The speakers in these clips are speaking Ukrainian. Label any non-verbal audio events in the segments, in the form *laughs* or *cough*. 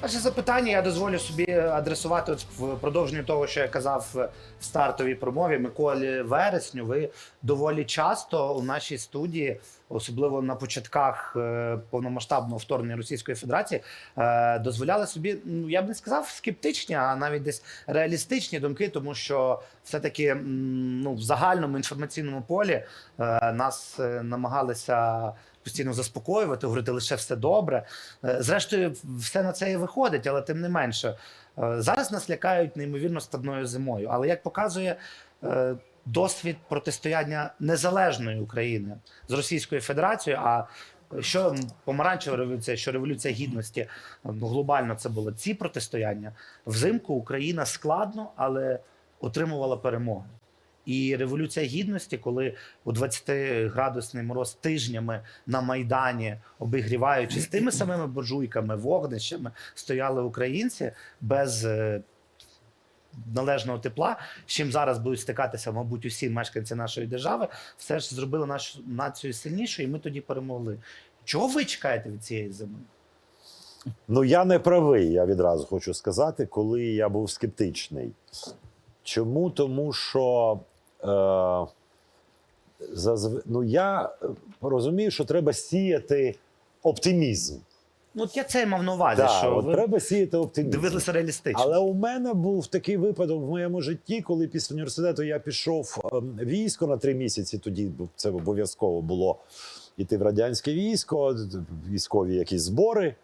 Перше запитання я дозволю собі адресувати от в продовженні того, що я казав в стартовій промові Миколі Вересню. Ви доволі часто у нашій студії, особливо на початках е, повномасштабного вторгнення Російської Федерації, е, дозволяли собі, ну я б не сказав скептичні, а навіть десь реалістичні думки, тому що все-таки ну, в загальному інформаційному полі е, нас намагалися постійно заспокоювати, говорити лише все добре. Е, Зрештою, все на це і виходить, але тим не менше. Е, Зараз нас лякають неймовірно складною зимою. Але як показує е, досвід протистояння незалежної України з Російською Федерацією, а що помаранчева революція, що революція гідності ну, глобально це було ці протистояння. Взимку Україна складно, але отримувала перемоги. І революція гідності, коли у 20-градусний мороз тижнями на майдані, обігріваючись *clears throat* тими самими буржуйками, вогнищами, стояли українці без е, належного тепла, з чим зараз будуть стикатися, мабуть, усі мешканці нашої держави, все ж зробили нашу націю сильнішою, і ми тоді перемогли. Чого ви чекаєте від цієї зими? Ну, я не правий, я відразу хочу сказати, коли я був скептичний. Чому? Тому що. Ну, я е, розумію, що треба сіяти оптимізм. Ну, от я це мав на увазі, Да, що от ви треба сіяти оптимізм. дивилися реалістично. Але у мене був такий випадок в моєму житті, коли після університету я пішов ем, військо на три місяці. Тоді це обов'язково було йти в радянське військо, військові якісь збори.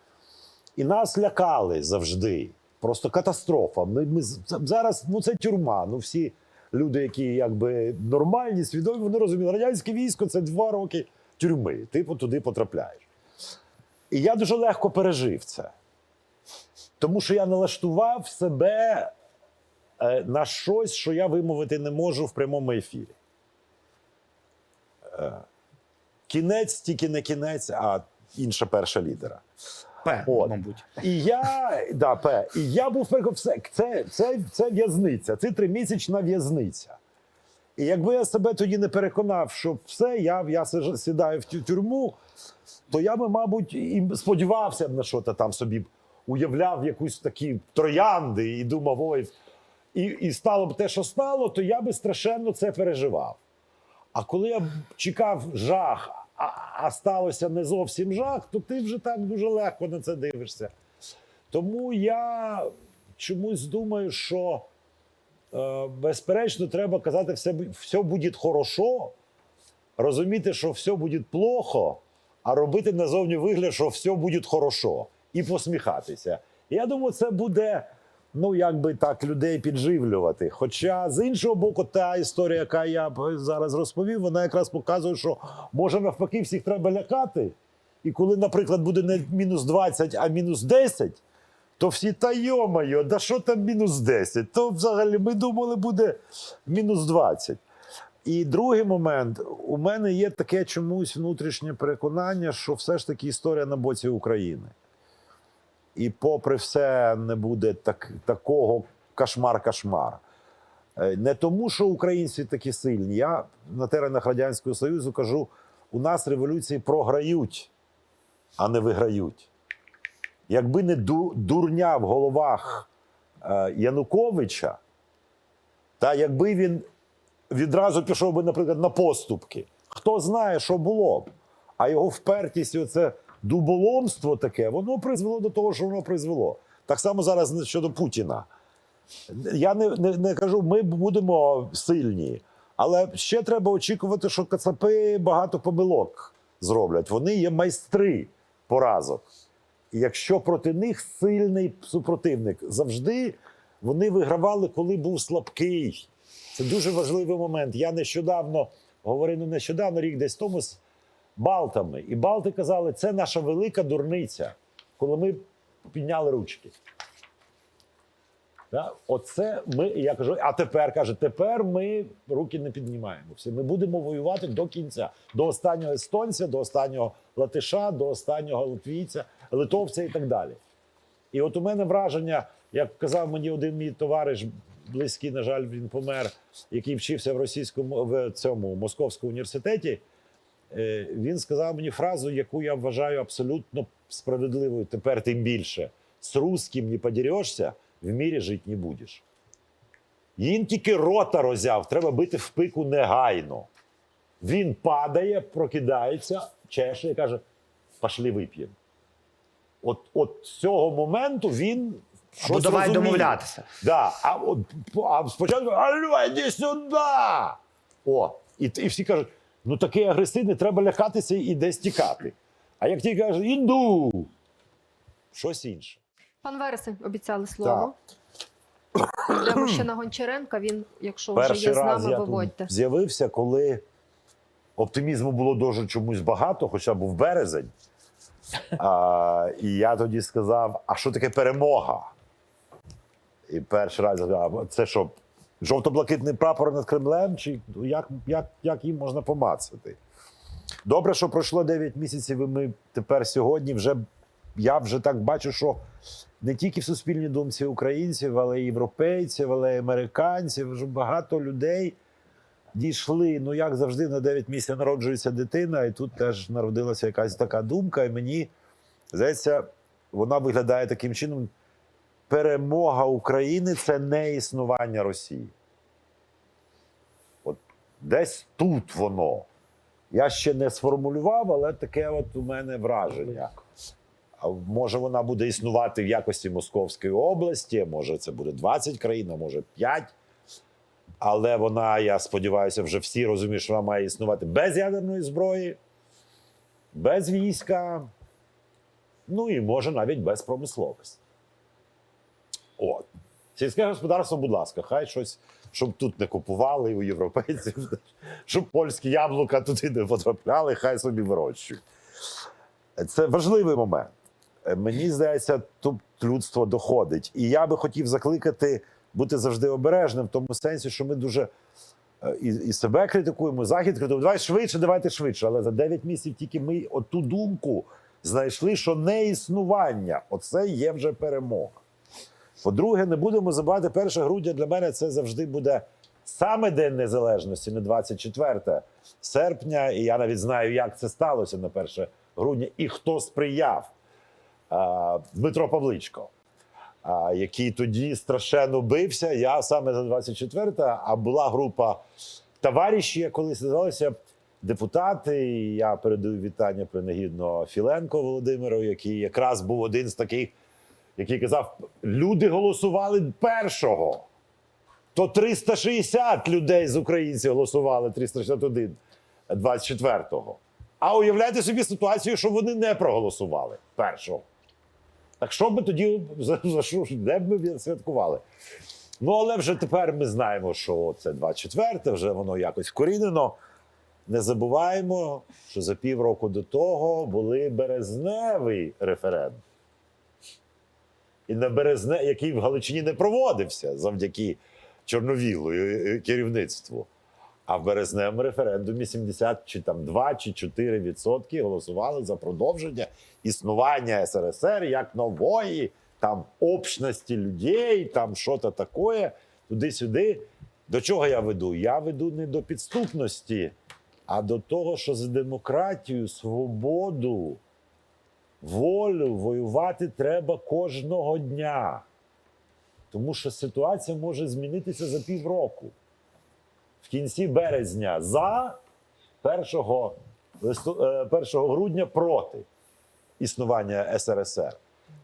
І нас лякали завжди. Просто катастрофа. Ми, ми зараз ну це тюрма. Ну всі люди, які якби нормальні, свідомі, вони розуміли, радянське військо це два роки тюрми. Ти по- туди потрапляєш. І я дуже легко пережив це. Тому що я налаштував себе е, на щось, що я вимовити не можу в прямому ефірі. Е, Кінець тільки не кінець, а інша перша літера. П, От. мабуть. І я, да, П, і я був все, це, це, це в'язниця, це тримісячна в'язниця. І якби я себе тоді не переконав, що все, я, я сідаю в тюрму, то я би, мабуть, і сподівався б на що то там собі, уявляв якусь такі троянди і думав, ой, і, і стало б те, що стало, то я би страшенно це переживав. А коли я чекав жах, а, а сталося не зовсім жах, то ти вже так дуже легко на це дивишся. Тому я чомусь думаю, що е, безперечно треба казати, все, все буде хорошо, розуміти, що все буде плохо, а робити назовні вигляд, що все буде хорошо, і посміхатися. Я думаю, це буде. Ну, якби так людей підживлювати. Хоча з іншого боку, та історія, яка я зараз розповів, вона якраз показує, що може навпаки всіх треба лякати. І коли, наприклад, буде не мінус 20, а мінус 10, то всі та йомайо, да що там мінус 10? То взагалі ми думали, буде мінус 20. І другий момент, у мене є таке чомусь внутрішнє переконання, що все ж таки історія на боці України. І попри все не буде так, такого кошмар-кошмар. Е, Не тому, що українці такі сильні. Я на теренах Радянського Союзу кажу: у нас революції програють, а не виграють. Якби не ду- дурня в головах е, Януковича, та якби він відразу пішов би, наприклад, на поступки, хто знає, що було б. А його впертість, оце дуболомство таке, воно призвело до того, що воно призвело. Так само зараз щодо Путіна. Я не, не, не кажу, ми будемо сильні, але ще треба очікувати, що кацапи багато помилок зроблять. Вони є майстри поразок. І якщо проти них сильний супротивник, завжди вони вигравали, коли був слабкий. Це дуже важливий момент. Я нещодавно говорив ну, нещодавно, рік десь тому Балтами. І Балти казали, це наша велика дурниця, коли ми підняли ручки. Да? Оце ми, я кажу, а тепер каже, тепер ми руки не піднімаємо. Все, ми будемо воювати до кінця, до останнього естонця, до останнього латиша, до останнього литвійця, литовця і так далі. І от у мене враження, як казав мені один мій товариш, близький, на жаль, він помер, який вчився в російському в цьому московському університеті. Е, Він сказав мені фразу, яку я вважаю абсолютно справедливою, тепер тим більше. з русским не подерешся, в мірі жити не будеш. Він тільки рота розяв, треба бити в пику негайно. Він падає, прокидається, чеше і каже: пошли вип'ємо. От, от з цього моменту він. Або щось давай розуміє. домовлятися. Да, а, от, а спочатку алло, іди сюди. О, і, і всі кажуть: ну такий агресивний, треба лякатися і десь тікати. А як ті кажуть, іду, щось інше. Пан Вересень обіцяли слово. Йдемо ще на Гончаренка. Він, якщо вже Перший є з нами, я виводьте. з'явився, коли оптимізму було дуже чомусь багато, хоча був березень. А, і я тоді сказав: а що таке перемога? І перший раз я сказав, це що, жовто-блакитний прапор над Кремлем? Чи як, як, як їм можна помацати? Добре, що пройшло 9 місяців, і ми тепер сьогодні вже я вже так бачу, що не тільки в суспільній думці українців, але й європейців, але й американців. Вже багато людей дійшли. Ну, як завжди, на 9 місяців народжується дитина, і тут теж народилася якась така думка. І мені здається, вона виглядає таким чином: перемога України це не існування Росії. От десь тут воно. Я ще не сформулював, але таке от у мене враження. А може вона буде існувати в якості Московської області, може це буде 20 країн, а може 5. Але вона, я сподіваюся, вже всі розуміють, що вона має існувати без ядерної зброї, без війська, ну і може навіть без промисловості. Сільське господарство, будь ласка, хай щось, щоб тут не купували у європейців, *laughs* щоб польські яблука туди не потрапляли, хай собі вирощують. Це важливий момент. Е, Мені здається, тут людство доходить. І я би хотів закликати бути завжди обережним в тому сенсі, що ми дуже е, і, і себе критикуємо, захід критикуємо. Давай швидше, давайте швидше. Але за 9 місяців тільки ми оту думку знайшли, що не існування оце є вже перемога. По-друге, не будемо забувати, 1 грудня для мене це завжди буде саме День Незалежності, не 24 серпня. І я навіть знаю, як це сталося на 1 грудня і хто сприяв. Дмитро Павличко, який тоді страшенно бився. Я саме за 24 а була група товаришів, колись називалися депутати. І я передаю вітання принагідно Філенко Володимиру, який якраз був один з таких, який казав: люди голосували першого. То 360 людей з українців голосували, 361 24-го. А уявляйте собі ситуацію, що вони не проголосували першого. Так що би тоді за, що де б ми святкували? Ну, але вже тепер ми знаємо, що це 24, вже воно якось вкорінено. Не забуваємо, що за півроку до того були березневий референдум. І на березне, який в Галичині не проводився завдяки Чорновілу і керівництву. А в березневому референдумі 70 чи там 2 чи 4 відсотки голосували за продовження існування СРСР як нової там общності людей, там що-то таке, туди-сюди. До чого я веду? Я веду не до підступності, а до того, що за демократію, свободу, волю воювати треба кожного дня. Тому що ситуація може змінитися за півроку. В кінці березня за 1, е, 1 грудня проти існування СРСР.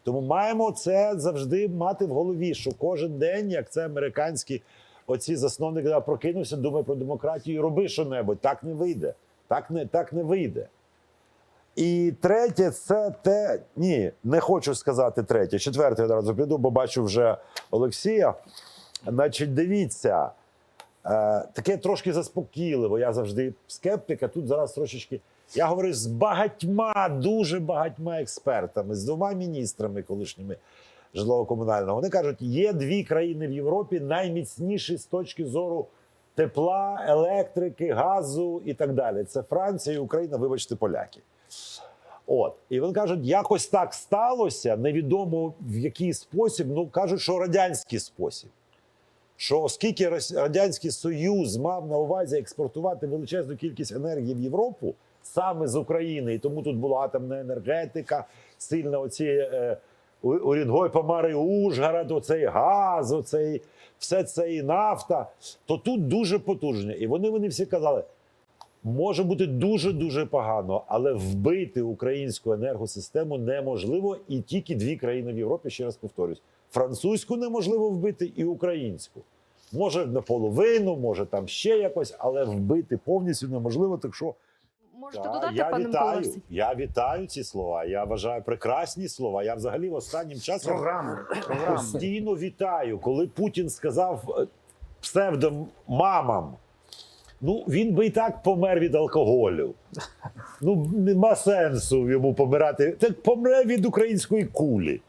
Тому маємо це завжди мати в голові, що кожен день, як це американські оці засновники прокинувся, думає про демократію роби що-небудь. Так не вийде. Так не, так не вийде. І третє, це те. Ні, не хочу сказати третє. Четверте одразу піду, бо бачу вже Олексія. Значить, дивіться, е, таке трошки заспокійливо. Я завжди скептик, а тут зараз трошечки. Я говорю з багатьма, дуже багатьма експертами, з двома міністрами колишніми житлово-комунального. Вони кажуть, є дві країни в Європі найміцніші з точки зору тепла, електрики, газу і так далі. Це Франція і Україна, вибачте, поляки. От і вони кажуть, якось так сталося. Невідомо в який спосіб. Ну кажуть, що радянський спосіб. Що оскільки радянський союз мав на увазі експортувати величезну кількість енергії в Європу саме з України, і тому тут була атомна енергетика, сильно оці е, Урінгой, Помари, Ужгород, оцей газ, оцей, все це і нафта, то тут дуже потужно. І вони, вони всі казали, може бути дуже-дуже погано, але вбити українську енергосистему неможливо, і тільки дві країни в Європі, ще раз повторюсь, французьку неможливо вбити і українську. Може наполовину, може там ще якось, але вбити повністю неможливо. Так що Можете та, додати, я пане вітаю. Микола? Я вітаю ці слова. Я вважаю прекрасні слова. Я взагалі в останнім часом Програми. Програми. постійно вітаю, коли Путін сказав е, псевдомамам. Ну, він би і так помер від алкоголю. Ну, нема сенсу йому помирати. Так помре від української кулі.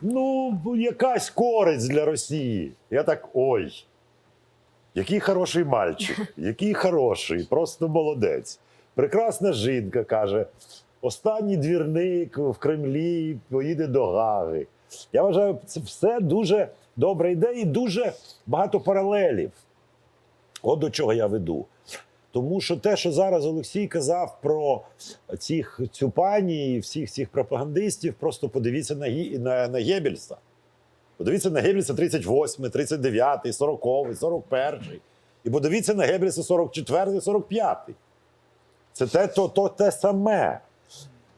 Ну, якась користь для Росії. Я так ой. Який хороший мальчик, який хороший, просто молодець. Прекрасна жінка каже: останній двірник в Кремлі поїде до Гаги. Я вважаю, це все дуже добра ідея і дуже багато паралелів. От до чого я веду. Тому що те, що зараз Олексій казав про цих цю пані і всіх цих пропагандистів, просто подивіться на, на, на Геббельса. Подивіться на Геббельса 38, 39, 40, 41. І подивіться на Геббельса 44, 45. Це те, то, то те саме.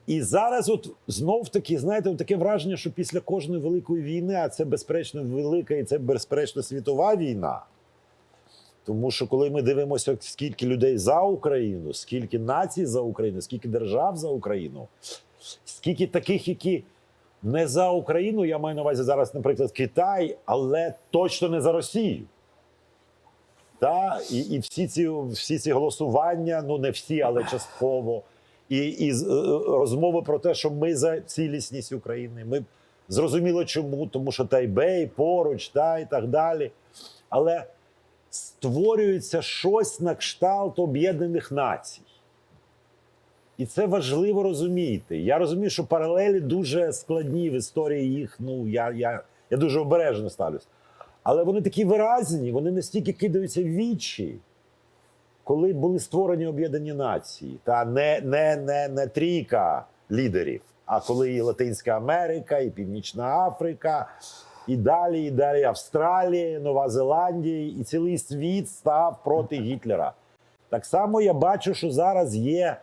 І зараз, от знов таки, знаєте, таке враження, що після кожної великої війни, а це безперечно велика і це безперечно світова війна. Тому що коли ми дивимося, скільки людей за Україну, скільки націй за Україну, скільки держав за Україну, скільки таких, які не за Україну, я маю на увазі зараз, наприклад, Китай, але точно не за Росію. Та? І, і всі, ці, всі ці голосування, ну не всі, але частково. І, і е, розмови про те, що ми за цілісність України. Ми зрозуміло чому, тому що Тайбей поруч, та, і так далі. Але створюється щось на кшталт Об'єднаних Націй. І це важливо розуміти. Я розумію, що паралелі дуже складні в історії їх. Ну я, я, я дуже обережно ставлюсь. Але вони такі виразні, вони настільки кидаються в вічі, коли були створені Об'єднані Нації, та не, не, не, не трійка лідерів, а коли і Латинська Америка, і Північна Африка, і далі, і далі Австралія, Нова Зеландія, і цілий світ став проти Гітлера. Так само я бачу, що зараз є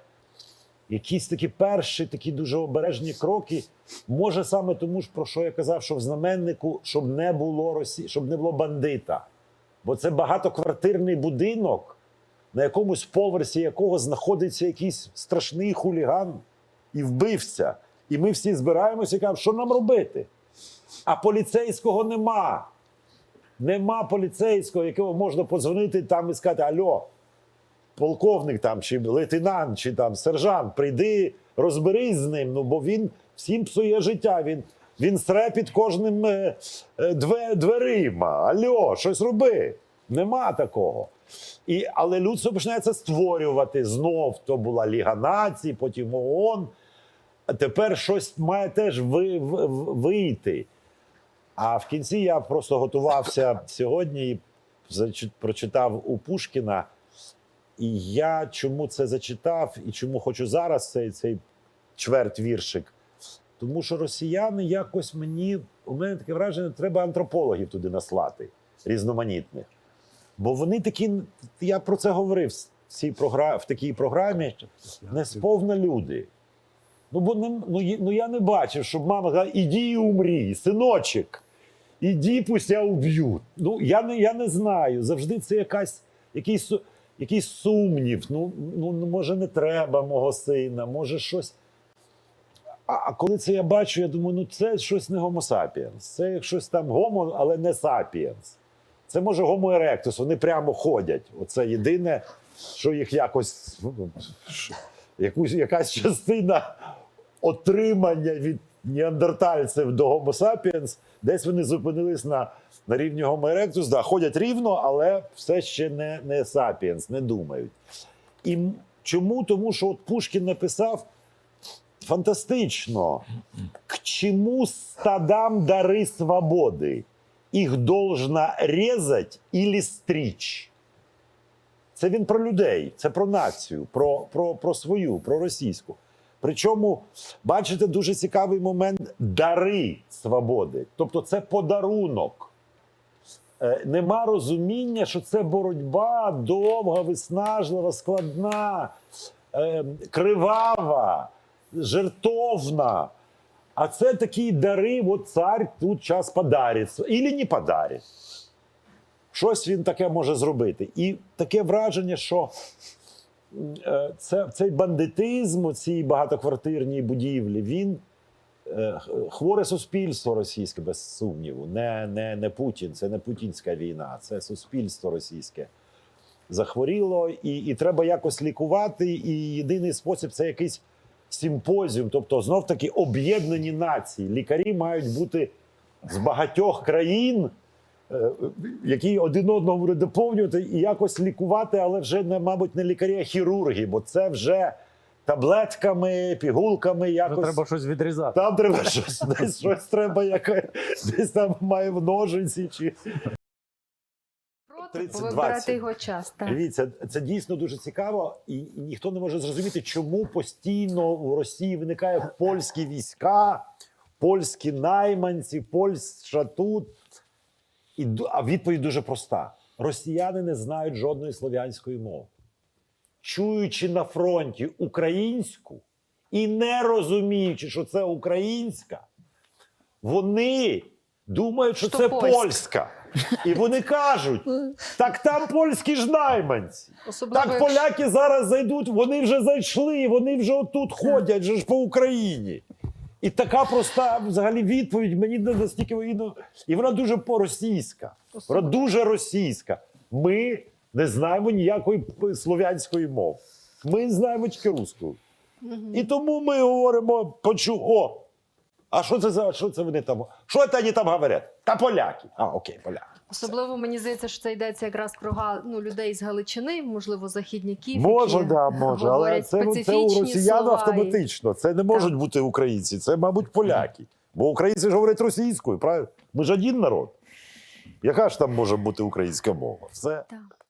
якісь такі перші, такі дуже обережні кроки. Може, саме тому ж про що я казав, що в знаменнику, щоб не було Росі... щоб не було бандита. Бо це багатоквартирний будинок, на якомусь поверсі якого знаходиться якийсь страшний хуліган і вбивця. І ми всі збираємося і кажемо, що нам робити? А поліцейського нема. Нема поліцейського, якого можна подзвонити там і сказати: Альо, полковник там, чи лейтенант, чи там сержант, прийди, розберись з ним. Ну бо він всім псує життя. Він, він сре під кожним е, е, две, дверима. Альо, щось роби. Нема такого. І, але людство починається створювати знов. То була Ліга націй, потім ООН. А тепер щось має теж ви, ви- вийти. А в кінці я просто готувався сьогодні і прочитав у Пушкіна. І я чому це зачитав і чому хочу зараз цей, цей чверть віршик? Тому що росіяни якось мені, у мене таке враження, треба антропологів туди наслати, різноманітних. Бо вони такі, я про це говорив в, цій програ, в такій програмі, не сповна люди. Ну, бо не, ну, ну я не бачив, щоб мама казала, іди і умрій, синочок, іди, пусть я уб'ють. Ну, я не, я не знаю. Завжди це якась, якийсь, якийсь сумнів. Ну, ну, ну, може, не треба мого сина, може щось. А, а коли це я бачу, я думаю, ну це щось не Homo sapiens. Це як щось там гомо, але не sapiens. Це може Homo erectus, вони прямо ходять. Оце єдине, що їх якось ну, якусь, якась частина отримання від неандертальців до Homo sapiens, десь вони зупинились на, на рівні Homo erectus, да, ходять рівно, але все ще не, не sapiens, не думають. І чому? Тому що от Пушкін написав фантастично. К чему стадам дары свободы? Их должно резать или стричь? Це він про людей, це про націю, про, про, про свою, про російську. Причому, бачите, дуже цікавий момент дари свободи. Тобто це подарунок. Е, Нема розуміння, що це боротьба довга, виснажлива, складна, е, кривава, жертовна. А це такі дари, от цар тут час подарить. Ілі не подарить. Щось він таке може зробити. І таке враження, що це, цей бандитизм у цій багатоквартирній будівлі, він е, хворе суспільство російське, без сумніву. Не, не, не Путін, це не путінська війна, це суспільство російське. Захворіло, і, і треба якось лікувати. І єдиний спосіб це якийсь симпозіум, тобто знов таки об'єднані нації. Лікарі мають бути з багатьох країн, е, які один одного будуть доповнювати і якось лікувати, але вже не, мабуть, не лікарі, а хірурги, бо це вже таблетками, пігулками якось. треба щось відрізати. Там треба щось, десь щось треба, яке десь там має в ножиці чи. Проти 30-20. його час. Так. Дивіться, це дійсно дуже цікаво, і і ніхто не може зрозуміти, чому постійно у Росії виникають польські війська, польські найманці, Польща тут. І, а відповідь дуже проста: росіяни не знають жодної слов'янської мови. Чуючи на фронті українську і не розуміючи, що це українська, вони думають, що Що це польська. польська. І вони кажуть: так там польські ж найманці. Особливо, Так поляки зараз зайдуть, вони вже зайшли, вони вже отут ходять же ж по Україні. І така проста взагалі відповідь мені не настільки ну, і вона дуже по-російська. Вона дуже російська. Ми не знаємо ніякої слов'янської мови. Ми знаємо тільки русську. І тому ми говоримо, почу, о, а що це за що це вони там? Що це вони там говорять? Та поляки. А, окей, поляки. Особливо мені здається, що це йдеться якраз про ну, людей з Галичини, можливо, західняків. Може, які да, може, але це, це у росіян автоматично. Це не можуть бути українці, це, мабуть, поляки. Бо українці ж говорять російською, правильно? Ми ж один народ. Яка ж там може бути українська мова? Все. Так.